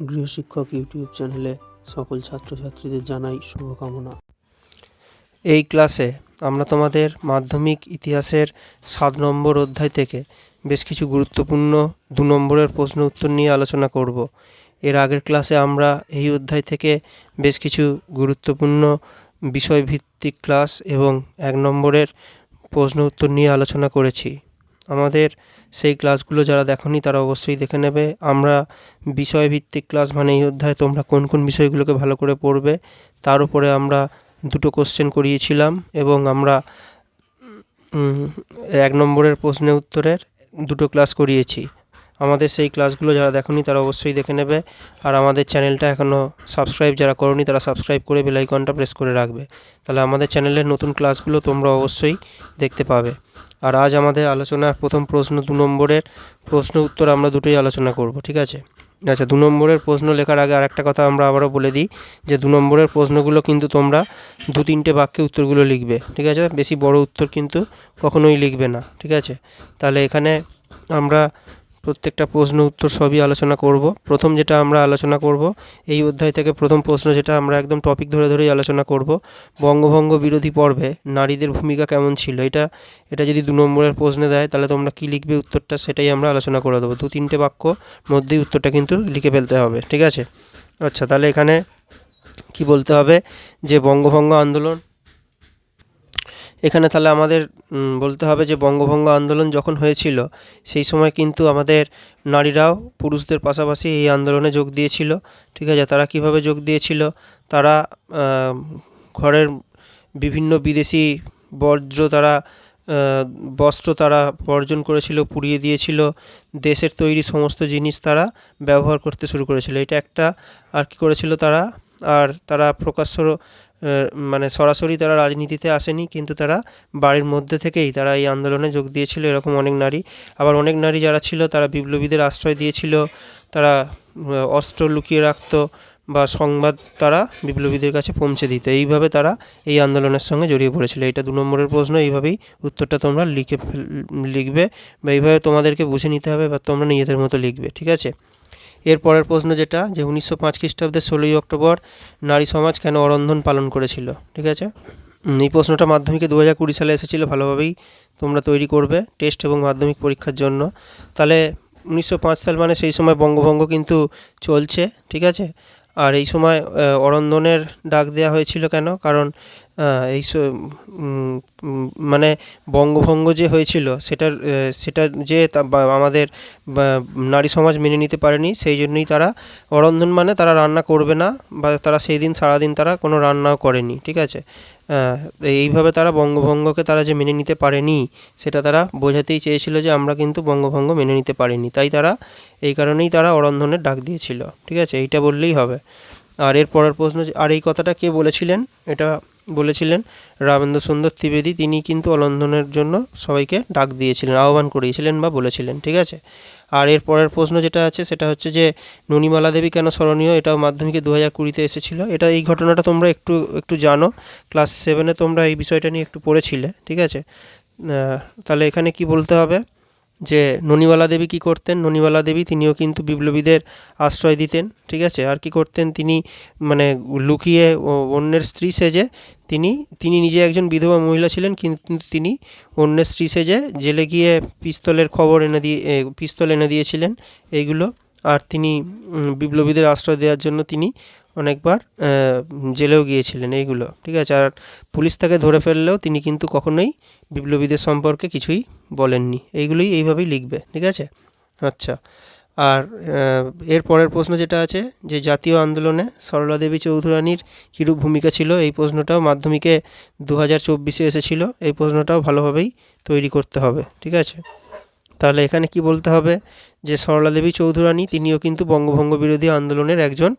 গৃহশিক্ষক YouTube চ্যানেলে সকল ছাত্রছাত্রীদের জানাই শুভকামনা। এই ক্লাসে আমরা তোমাদের মাধ্যমিক ইতিহাসের সাত নম্বর অধ্যায় থেকে বেশ কিছু গুরুত্বপূর্ণ দু নম্বরের প্রশ্ন উত্তর নিয়ে আলোচনা করব। এর আগের ক্লাসে আমরা এই অধ্যায় থেকে বেশ কিছু গুরুত্বপূর্ণ বিষয়ভিত্তিক ক্লাস এবং এক নম্বরের প্রশ্ন উত্তর নিয়ে আলোচনা করেছি। আমাদের সেই ক্লাসগুলো যারা দেখনি তারা অবশ্যই দেখে নেবে। আমরা বিষয়ভিত্তিক ক্লাস মানে এই অধ্যায়ে তোমরা কোন কোন বিষয়গুলোকে ভালো করে পড়বে, তার উপরে আমরা দুটো কোশ্চেন করিয়েছিলাম এবং আমরা এক নম্বরের প্রশ্নের উত্তরের দুটো ক্লাস করিয়েছি। আমাদের সেই ক্লাসগুলো যারা দেখনি তারা অবশ্যই দেখে নেবে। আর আমাদের চ্যানেলটা এখনও সাবস্ক্রাইব যারা করনি তারা সাবস্ক্রাইব করে বেল আইকনটা প্রেস করে রাখবে। তাহলে আমাদের চ্যানেলের নতুন ক্লাসগুলো তোমরা অবশ্যই দেখতে পাবে। আর আজ আমাদের আলোচনার প্রথম প্রশ্ন দু নম্বরের প্রশ্ন উত্তর আমরা দুটোই আলোচনা করব, ঠিক আছে? আচ্ছা দু নম্বরের প্রশ্ন লেখার আগে আরেকটা কথা আমরা আবারও বলে দিই যে দু নম্বরের প্রশ্নগুলো কিন্তু তোমরা দু তিনটে বাক্যে উত্তরগুলো লিখবে, ঠিক আছে? বেশি বড় উত্তর কিন্তু কখনোই লিখবে না, ঠিক আছে? তাহলে এখানে আমরা প্রত্যেকটা প্রশ্ন উত্তর সবই আলোচনা করব। প্রথম যেটা আমরা আলোচনা করব, এই অধ্যায় থেকে প্রথম প্রশ্ন যেটা আমরা একদম টপিক ধরে ধরেই আলোচনা করব, বঙ্গভঙ্গ বিরোধী পর্বে নারীদের ভূমিকা কেমন ছিল? এটা এটা যদি দু নম্বরের প্রশ্নে দেয়, তাহলে তোমরা কী লিখবে উত্তরটা সেটাই আমরা আলোচনা করে দেবো। দু তিনটে বাক্য মধ্যেই উত্তরটা কিন্তু লিখে ফেলতে হবে, ঠিক আছে? আচ্ছা তাহলে এখানে কি বলতে হবে? যে বঙ্গভঙ্গ আন্দোলন এখানে তাহলে আমাদের বলতে হবে যে বঙ্গভঙ্গ আন্দোলন যখন হয়েছিল, সেই সময় কিন্তু আমাদের নারীরাও পুরুষদের পাশাপাশি এই আন্দোলনে যোগ দিয়েছিল। ঠিক আছে, তারা কীভাবে যোগ দিয়েছিল? তারা ঘরের বিভিন্ন বিদেশি বর্জ্য তারা বস্ত্র তারা বর্জন করেছিল, পুড়িয়ে দিয়েছিল। দেশের তৈরি সমস্ত জিনিস তারা ব্যবহার করতে শুরু করেছিল। এটা একটা আর কি করেছিল তারা? আর তারা প্রকাশ্য মানে সরাসরি তারা রাজনীতিতে আসেনি, কিন্তু তারা বাড়ির মধ্যে থেকেই তারা এই আন্দোলনে যোগ দিয়েছিল, এরকম অনেক নারী। আবার অনেক নারী যারা ছিল, তারা বিপ্লবীদের আশ্রয় দিয়েছিল, তারা অস্ত্র লুকিয়ে রাখত বা সংবাদ তারা বিপ্লবীদের কাছে পৌঁছে দিত। এইভাবে তারা এই আন্দোলনের সঙ্গে জড়িয়ে পড়েছিল। এটা দু নম্বরের প্রশ্ন, এইভাবেই উত্তরটা তোমরা লিখে লিখবে বা এইভাবে তোমাদেরকে বুঝে নিতে হবে বা তোমরা নিজেদের মতো লিখবে, ঠিক আছে? এর পরের প্রশ্ন যেটা, যে উনিশশো পাঁচ খ্রিস্টাব্দের ষোলোই অক্টোবর নারী সমাজ কেন অরন্ধন পালন করেছিল? ঠিক আছে? এই প্রশ্নটা মাধ্যমিকে দু হাজার কুড়ি সালে এসেছিল, ভালোভাবেই তোমরা তৈরি করবে টেস্ট এবং মাধ্যমিক পরীক্ষার জন্য। তাহলে উনিশশো পাঁচ সাল মানে সেই সময় বঙ্গভঙ্গ কিন্তু চলছে, ঠিক আছে? আর এই সময় অরন্ধনের ডাক দেওয়া হয়েছিল কেন? কারণ এই মানে বঙ্গভঙ্গ যে হয়েছিল সেটার আহ, সেটা যে আমাদের নারী সমাজ মেনে নিতে পারেনি সেই জন্যই তারা অরন্ধন মানে তারা রান্না করবে না বা তারা সেই দিন সারাদিন তারা কোনো রান্নাও করেনি ঠিক আছে? এইভাবে তারা বঙ্গভঙ্গকে তারা যে মেনে নিতে পারেনি সেটা তারা বোঝাতেই চেয়েছিল যে আমরা কিন্তু বঙ্গভঙ্গ মেনে নিতে পারিনি। তাই তারা এই কারণেই তারা অরন্ধনের ডাক দিয়েছিল ঠিক আছে? এইটা বললেই হবে। আর এর পরের প্রশ্ন আর এই কথাটা কে বলেছিলেন? এটা বলেছিলেন রামেন্দ্র সুন্দর ত্রিবেদী, তিনি কিন্তু অলন্ধনের জন্য সবাইকে ডাক দিয়েছিলেন, আহ্বান করিয়েছিলেন বা বলেছিলেন, ঠিক আছে? আর এর পরের প্রশ্ন যেটা আছে, সেটা হচ্ছে যে, ননিমালা দেবী কেন স্মরণীয়? এটাও মাধ্যমিকে দু হাজার কুড়িতে এসেছিল। এটা এই ঘটনাটা তোমরা একটু একটু জানো। ক্লাস সেভেনে তোমরা এই বিষয়টা নিয়ে একটু পড়েছিলে, ঠিক আছে? তাহলে এখানে কি বলতে হবে? যে ননিবালা দেবী কি করতেন? ননিবালা দেবী তিনিও কিন্তু বিপ্লবীদের আশ্রয় দিতেন, ঠিক আছে? আর কি করতেন? তিনি মানে লুকিয়ে অন্যের স্ত্রী সেজে তিনি তিনি নিজে একজন বিধবা মহিলা ছিলেন, কিন্তু তিনি অন্যের স্ত্রী সেজে জেলে গিয়ে পিস্তলের খবর এনে দিয়ে পিস্তল এনে দিয়েছিলেন এইগুলো। আর তিনি বিপ্লবীদের আশ্রয় দেওয়ার জন্য তিনি অনেকবার জেলেও গিয়েছিলেন এইগুলো, ঠিক আছে? আর পুলিশ তাকে ধরে ফেললেও তিনি কিন্তু কখনোই বিপ্লবীদের সম্পর্কে কিছুই বলেননি। এইগুলোই এইভাবেই লিখবে, ঠিক আছে? আচ্ছা। আর এর পরের প্রশ্ন যেটা আছে, যে জাতীয় আন্দোলনে সরলা দেবী চৌধুরানীর কীরূপ ভূমিকা ছিল, এই প্রশ্নটাও মাধ্যমিকে দু হাজার চব্বিশে এসেছিল, এই প্রশ্নটাও ভালোভাবেই তৈরি করতে হবে, ঠিক আছে? তাহলে এখানে কি বলতে হবে? যে সরলা দেবী চৌধুরানী, তিনিও কিন্তু বঙ্গভঙ্গ বিরোধী আন্দোলনের একজন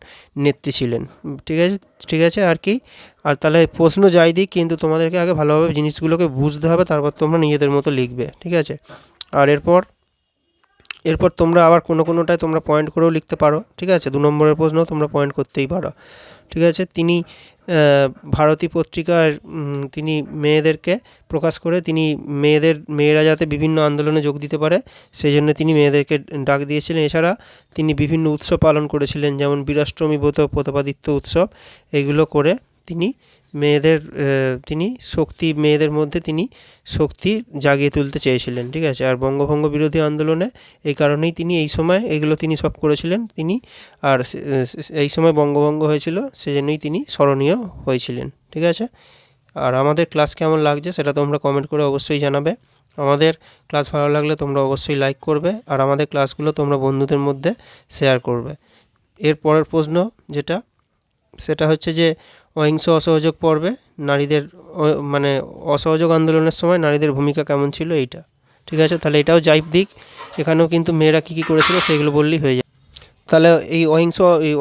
নেত্রী ছিলেন, ঠিক আছে? ঠিক আছে, আর কি? আর তাহলে প্রশ্ন যাই দিক, কিন্তু তোমাদেরকে আগে ভালোভাবে জিনিসগুলোকে বুঝতে হবে, তারপর তোমরা নিজেদের মতো লিখবে, ঠিক আছে? আর এরপর এরপর তোমরা আবার কোনো কোনোটায় তোমরা পয়েন্ট করেও লিখতে পারো, ঠিক আছে? দু নম্বরের প্রশ্ন তোমরা পয়েন্ট করতেই পারো, ঠিক আছে? তিনি ভারতী পত্রিকার তিনি মেয়েদেরকে প্রকাশ করে তিনি মেয়েদের, মেয়েরা যাতে বিভিন্ন আন্দোলনে যোগ দিতে পারে, সেই জন্য তিনি মেয়েদেরকে ডাক দিয়েছিলেন। এছাড়া তিনি বিভিন্ন উৎসব পালন করেছিলেন, যেমন বীরাষ্টমী ব্রত, প্রতাপাদিত্য উৎসব, এগুলো করে তিনি মেয়েদের তিনি শক্তি, মেয়েদের মধ্যে তিনি শক্তি জাগিয়ে তুলতে চেয়েছিলেন, ঠিক আছে? আর বঙ্গভঙ্গ বিরোধী আন্দোলনে এই কারণেই তিনি এই সময় এগুলো তিনি সব করেছিলেন। তিনি আর এই সময় বঙ্গভঙ্গ হয়েছিল, সেজন্যই তিনি স্মরণীয় হয়েছিলেন, ঠিক আছে? আর আমাদের ক্লাস কেমন লাগছে সেটা তোমরা কমেন্ট করে অবশ্যই জানাবে। আমাদের ক্লাস ভালো লাগলে তোমরা অবশ্যই লাইক করবে আর আমাদের ক্লাসগুলো তোমরা বন্ধুদের মধ্যে শেয়ার করবে। এর পরের প্রশ্ন যেটা, সেটা হচ্ছে যে অহিংস অসহযোগ পর্বে নারীদের মানে অসহযোগ আন্দোলনের সময় নারীদের ভূমিকা কেমন ছিল এইটা। ঠিক আছে? তাহলে এটাও যাই দিক। এখানেও কিন্তু মেয়েরা কী কী করেছিল সেগুলো বললেই হয়ে যায়। তাহলে এই অহিংস, এই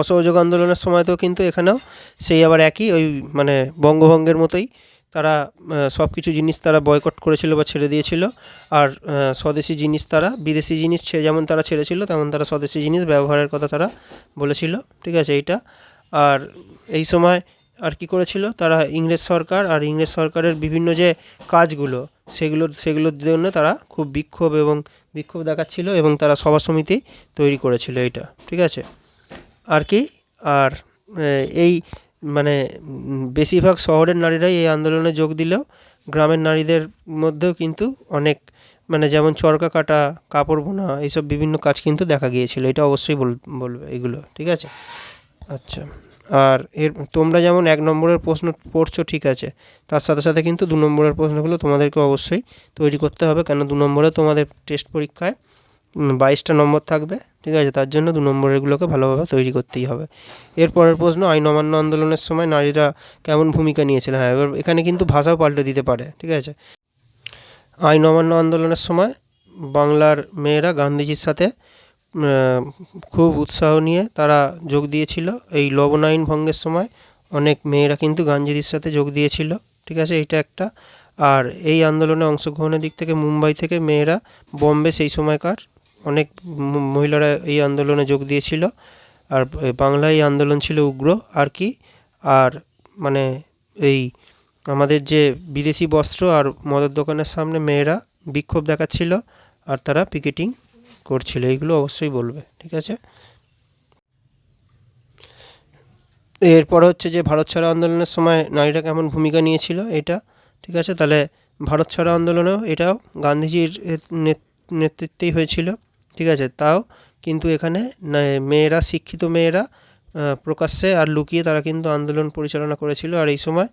অসহযোগ আন্দোলনের সময়তেও কিন্তু এখানেও সেই আবার একই, ওই মানে বঙ্গভঙ্গের মতোই তারা সব কিছু জিনিস তারা বয়কট করেছিল বা ছেড়ে দিয়েছিল। আর স্বদেশি জিনিস তারা, বিদেশি জিনিস যেমন তারা ছেড়েছিল, তেমন তারা স্বদেশি জিনিস ব্যবহারের কথা তারা বলেছিল। ঠিক আছে? এইটা। আর এই সময় আর কি করেছিল? তারা ইংরেজ সরকার আর ইংরেজ সরকারের বিভিন্ন যে কাজগুলো, সেগুলো, সেগুলোর জন্য তারা খুব বিক্ষোভ এবং বিক্ষোভ দেখাচ্ছিল এবং তারা সভা সমিতি তৈরি করেছিল এইটা, ঠিক আছে? আর কি, আর এই মানে বেশিরভাগ শহরের নারীরাই এই আন্দোলনে যোগ দিলেও গ্রামের নারীদের মধ্যেও কিন্তু অনেক মানে যেমন চরকা কাটা, কাপড় বোনা, এইসব বিভিন্ন কাজ কিন্তু দেখা গিয়েছিল। এটা অবশ্যই বল- বলবে এগুলো, ঠিক আছে? আচ্ছা। আর এর, তোমরা যেমন এক নম্বরের প্রশ্ন পড়ছো, ঠিক আছে। তার সাথে সাথে কিন্তু দু নম্বরের প্রশ্নগুলো তোমাদেরকে অবশ্যই তৈরি করতে হবে, কেন দু নম্বরে তোমাদের টেস্ট পরীক্ষায় বাইশটা নম্বর থাকবে, ঠিক আছে? তার জন্য দু নম্বরেরগুলোকে ভালোভাবে তৈরি করতেই হবে। এরপরের প্রশ্ন, আইন অমান্য আন্দোলনের সময় নারীরা কেমন ভূমিকা নিয়েছিল? হ্যাঁ এবার এখানে কিন্তু ভাষাও পাল্টে দিতে পারে, ঠিক আছে? আইন অমান্য আন্দোলনের সময় বাংলার মেয়েরা গান্ধীজির সাথে খুব উৎসাহ নিয়ে তারা যোগ দিয়েছিল। এই লবণ আইন ভঙ্গের সময় অনেক মেয়েরা কিন্তু গান্ধীজির সাথে যোগ দিয়েছিল, ঠিক আছে? এটা একটা। আর এই আন্দোলনে অংশগ্রহণের দিক থেকে মুম্বাই থেকে মেয়েরা বম্বে সেই সময়কার অনেক মহিলারা এই আন্দোলনে যোগ দিয়েছিল। আর বাংলায় এই আন্দোলন ছিল উগ্র, আর কি? আর মানে এই আমাদের যে বিদেশি বস্ত্র আর মদের দোকানের সামনে মেয়েরা বিক্ষোভ দেখাচ্ছিল, আর তারা পিকেটিং করছিল এইগুলো অবশ্যই বলবে, ঠিক আছে? এরপর হচ্ছে যে ভারত ছাড়া আন্দোলনের সময় নারীরা কেমন ভূমিকা নিয়েছিল, এটা, ঠিক আছে? তাহলে ভারত ছাড়া আন্দোলনেও এটাও গান্ধীজির নেতৃত্বেই হয়েছিল, ঠিক আছে? তাও কিন্তু এখানে মেয়েরা, শিক্ষিত মেয়েরা প্রকাশ্যে আর লুকিয়ে তারা কিন্তু আন্দোলন পরিচালনা করেছিল। আর এই সময়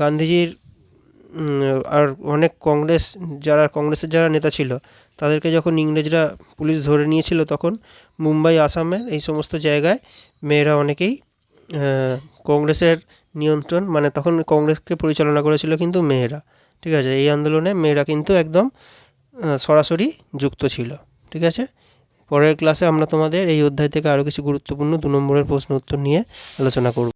গান্ধীজির আর অনেক কংগ্রেস, যারা কংগ্রেসের যারা নেতা ছিল তাদেরকে যখন ইংরেজরা পুলিশ ধরে নিয়েছিল তখন মুম্বাই, আসামের এই সমস্ত জায়গায় মেয়েরা অনেকেই কংগ্রেসের নিয়ন্ত্রণ মানে তখন কংগ্রেসকে পরিচালনা করেছিল কিন্তু মেয়েরা, ঠিক আছে? এই আন্দোলনে মেয়েরা কিন্তু একদম সরাসরি যুক্ত ছিল, ঠিক আছে? পরের ক্লাসে আমরা তোমাদের এই অধ্যায় থেকে আরও কিছু গুরুত্বপূর্ণ দু নম্বরের প্রশ্ন উত্তর নিয়ে আলোচনা করব।